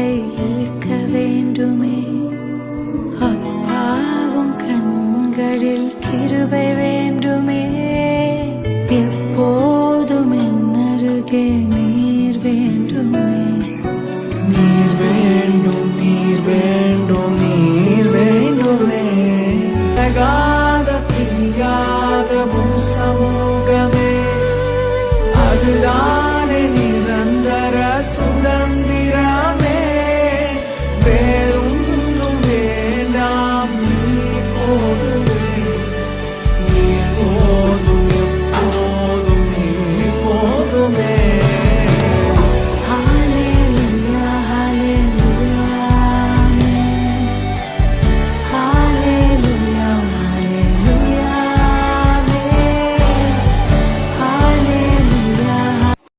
அதை ஏற்க வேண்டுமே. அப்பாவும் கண்களில் கிருபை வேண்டுமே. எப்போதும் என்னருகே நீர் வேண்டுமே. நீர் வேண்டும் நீர் வேண்டும் நீர் வேண்டுமே. தகாத அதுதான் Oh,